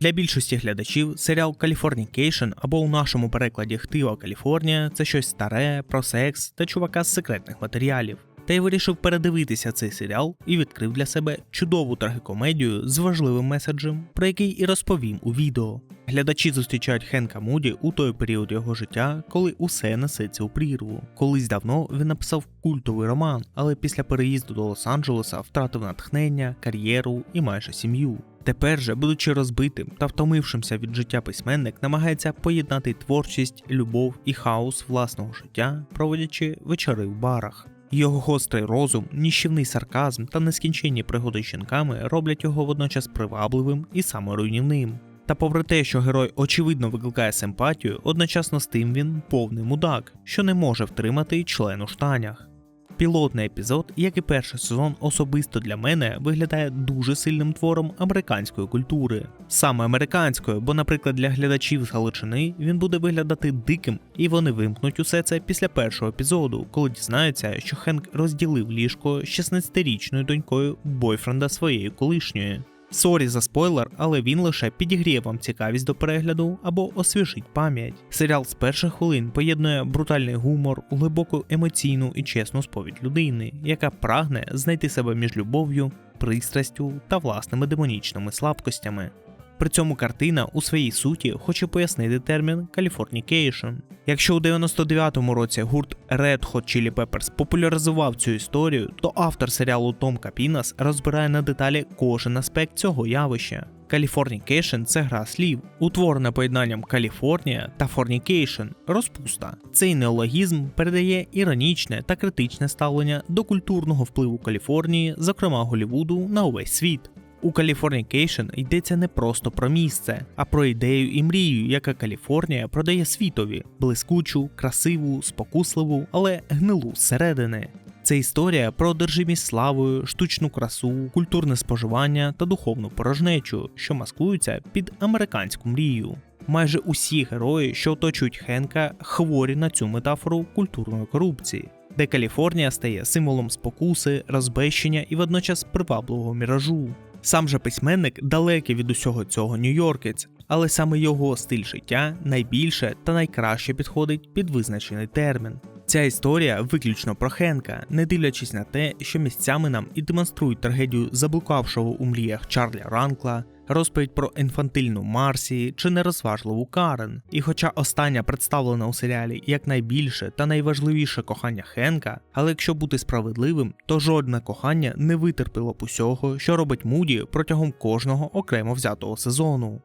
Для більшості глядачів серіал Californication або у нашому перекладі Хтива Каліфорнія це щось старе, про секс та чувака з секретних матеріалів. Та й вирішив передивитися цей серіал і відкрив для себе чудову трагікомедію з важливим меседжем, про який і розповім у відео. Глядачі зустрічають Хенка Муді у той період його життя, коли усе несеться у прірву. Колись давно він написав культовий роман, але після переїзду до Лос-Анджелеса втратив натхнення, кар'єру і майже сім'ю. Тепер же, будучи розбитим та втомившимся від життя письменник, намагається поєднати творчість, любов і хаос власного життя, проводячи вечори в барах. Його гострий розум, ніщівний сарказм та нескінченні пригоди з жінками роблять його водночас привабливим і саморуйнівним. Та попри те, що герой очевидно викликає симпатію, одночасно з тим він повний мудак, що не може втримати член у штанях. Пілотний епізод, як і перший сезон, особисто для мене виглядає дуже сильним твором американської культури. Саме американською, бо, наприклад, для глядачів з Галичини він буде виглядати диким, і вони вимкнуть усе це після першого епізоду, коли дізнаються, що Хенк розділив ліжко з 16-річною донькою бойфренда своєї колишньої. Сорі за спойлер, але він лише підігріє вам цікавість до перегляду або освіжить пам'ять. Серіал з перших хвилин поєднує брутальний гумор, глибоку емоційну і чесну сповідь людини, яка прагне знайти себе між любов'ю, пристрастю та власними демонічними слабкостями. При цьому картина у своїй суті хоче пояснити термін Californication. Якщо у 99-му році гурт Red Hot Chili Peppers популяризував цю історію, то автор серіалу Том Капінас розбирає на деталі кожен аспект цього явища. Californication – це гра слів, утворена поєднанням Каліфорнія та Fornication – розпуста. Цей неологізм передає іронічне та критичне ставлення до культурного впливу Каліфорнії, зокрема Голлівуду, на увесь світ. У Californication йдеться не просто про місце, а про ідею і мрію, яка Каліфорнія продає світові блискучу, красиву, спокусливу, але гнилу зсередини. Це історія про одержимість славою, штучну красу, культурне споживання та духовну порожнечу, що маскуються під американську мрію. Майже усі герої, що оточують Хенка, хворі на цю метафору культурної корупції, де Каліфорнія стає символом спокуси, розбещення і водночас привабливого міражу. Сам же письменник далекий від усього цього нью-йоркець, але саме його стиль життя найбільше та найкраще підходить під визначений термін. Ця історія виключно про Хенка, не дивлячись на те, що місцями нам і демонструють трагедію заблукавшого у мріях Чарлі Ранкла, розповідь про інфантильну Марсі чи нерозважливу Карен. І хоча остання представлена у серіалі як найбільше та найважливіше кохання Хенка, але якщо бути справедливим, то жодне кохання не витерпіло б усього, що робить Муді протягом кожного окремо взятого сезону.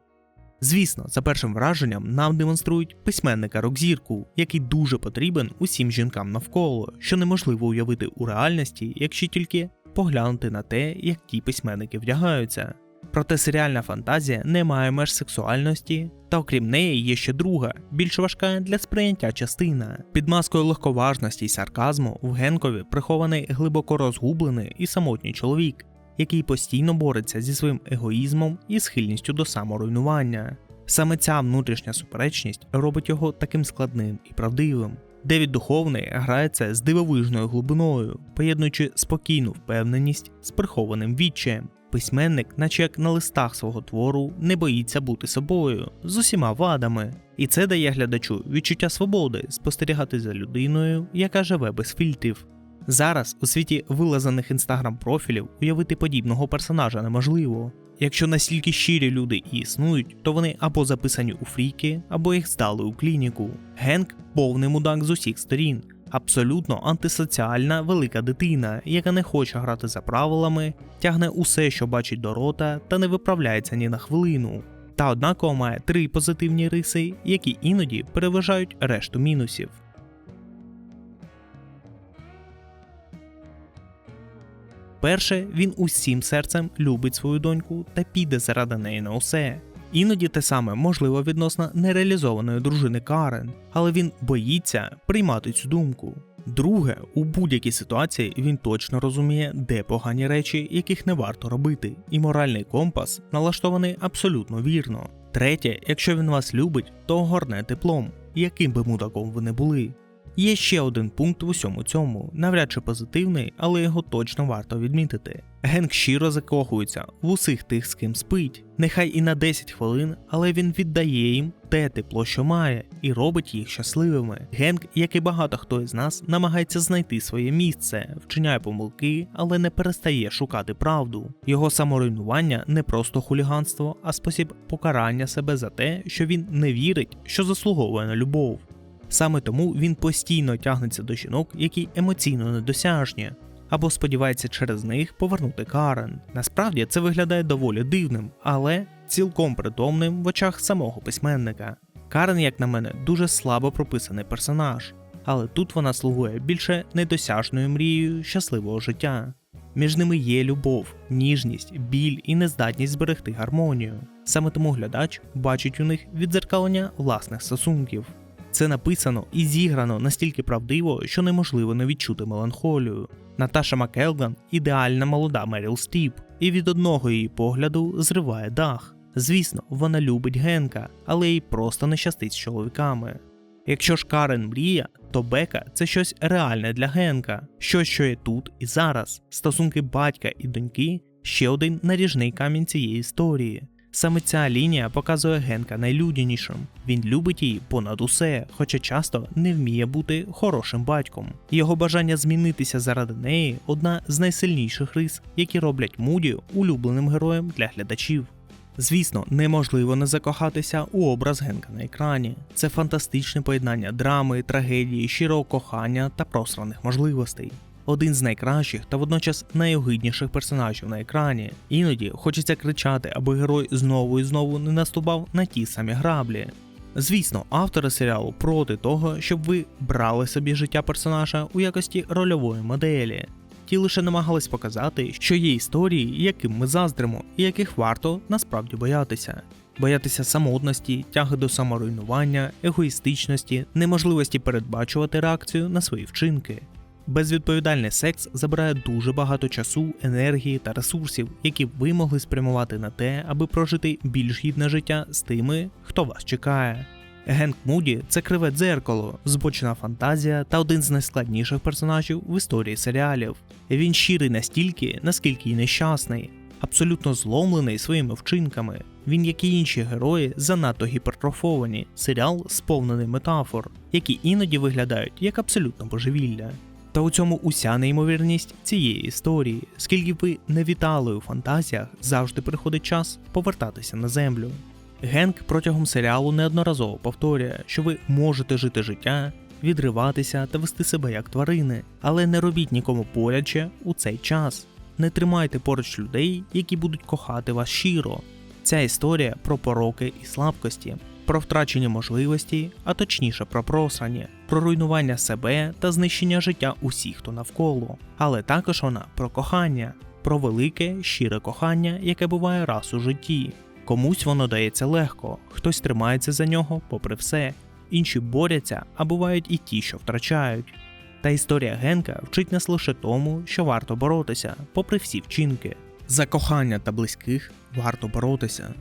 Звісно, за першим враженням нам демонструють письменника рок-зірку, який дуже потрібен усім жінкам навколо, що неможливо уявити у реальності, якщо тільки поглянути на те, як ті письменники вдягаються. Проте серіальна фантазія не має меж сексуальності, та окрім неї є ще друга, більш важка для сприйняття частина. Під маскою легковажності й сарказму в Генкові прихований глибоко розгублений і самотній чоловік, який постійно бореться зі своїм егоїзмом і схильністю до саморуйнування. Саме ця внутрішня суперечність робить його таким складним і правдивим. Девід Духовний грається з дивовижною глибиною, поєднуючи спокійну впевненість з прихованим відчаєм. Письменник, наче як на листах свого твору, не боїться бути собою з усіма вадами, і це дає глядачу відчуття свободи спостерігати за людиною, яка живе без фільтрів. Зараз у світі вилазаних інстаграм-профілів уявити подібного персонажа неможливо. Якщо настільки щирі люди і існують, то вони або записані у фріки, або їх здали у клініку. Генк повний мудак з усіх сторін, абсолютно антисоціальна велика дитина, яка не хоче грати за правилами, тягне усе, що бачить до рота, та не виправляється ні на хвилину. Та однаково має три позитивні риси, які іноді переважають решту мінусів. Перше, він усім серцем любить свою доньку та піде заради неї на усе. Іноді те саме можливо відносно нереалізованої дружини Карен, але він боїться приймати цю думку. Друге, у будь-якій ситуації він точно розуміє, де погані речі, яких не варто робити, і моральний компас налаштований абсолютно вірно. Третє, якщо він вас любить, то огорне теплом, яким би мудаком ви не були. Є ще один пункт в усьому цьому, навряд чи позитивний, але його точно варто відмітити. Генк щиро закохується в усіх тих, з ким спить. Нехай і на 10 хвилин, але він віддає їм те тепло, що має, і робить їх щасливими. Генк, як і багато хто із нас, намагається знайти своє місце, вчиняє помилки, але не перестає шукати правду. Його саморуйнування не просто хуліганство, а спосіб покарання себе за те, що він не вірить, що заслуговує на любов. Саме тому він постійно тягнеться до жінок, які емоційно недосяжні, або сподівається через них повернути Карен. Насправді це виглядає доволі дивним, але цілком притомним в очах самого письменника. Карен, як на мене, дуже слабо прописаний персонаж, але тут вона слугує більше недосяжною мрією щасливого життя. Між ними є любов, ніжність, біль і нездатність зберегти гармонію. Саме тому глядач бачить у них відзеркалення власних стосунків. Це написано і зіграно настільки правдиво, що неможливо не відчути меланхолію. Наташа Макелган ідеальна молода Меріл Стріп, і від одного її погляду зриває дах. Звісно, вона любить Генка, але їй просто не щастить з чоловіками. Якщо ж Карен мрія, то Бека це щось реальне для Генка, щось, що є тут і зараз. Стосунки батька і доньки ще один наріжний камінь цієї історії. Саме ця лінія показує Генка найлюдянішим. Він любить її понад усе, хоча часто не вміє бути хорошим батьком. Його бажання змінитися заради неї одна з найсильніших рис, які роблять Муді улюбленим героєм для глядачів. Звісно, неможливо не закохатися у образ Генка на екрані. Це фантастичне поєднання драми, трагедії, щирого кохання та просраних можливостей. Один з найкращих та водночас найогидніших персонажів на екрані. Іноді хочеться кричати, аби герой знову і знову не наступав на ті самі граблі. Звісно, автори серіалу проти того, щоб ви брали собі життя персонажа у якості рольової моделі. Ті лише намагались показати, що є історії, яким ми заздримо, і яких варто насправді боятися. Боятися самотності, тяги до саморуйнування, егоїстичності, неможливості передбачувати реакцію на свої вчинки. Безвідповідальний секс забирає дуже багато часу, енергії та ресурсів, які ви могли спрямувати на те, аби прожити більш гідне життя з тими, хто вас чекає. Генк Муді це криве дзеркало, збочена фантазія та один з найскладніших персонажів в історії серіалів. Він щирий настільки, наскільки й нещасний, абсолютно зломлений своїми вчинками. Він, як і інші герої, занадто гіпертрофовані. Серіал сповнений метафор, які іноді виглядають як абсолютно божевілля. Та у цьому уся неймовірність цієї історії. Скільки ви не вітали у фантазіях, завжди приходить час повертатися на землю. Генк протягом серіалу неодноразово повторює, що ви можете жити життя, відриватися та вести себе як тварини, але не робіть нікому боляче у цей час. Не тримайте поруч людей, які будуть кохати вас щиро. Ця історія про пороки і слабкості, про втрачені можливості, а точніше про просрання, про руйнування себе та знищення життя усіх, хто навколо. Але також вона про кохання, про велике, щире кохання, яке буває раз у житті. Комусь воно дається легко, хтось тримається за нього попри все, інші борються, а бувають і ті, що втрачають. Та історія Генка вчить нас лише тому, що варто боротися, попри всі вчинки. За кохання та близьких варто боротися.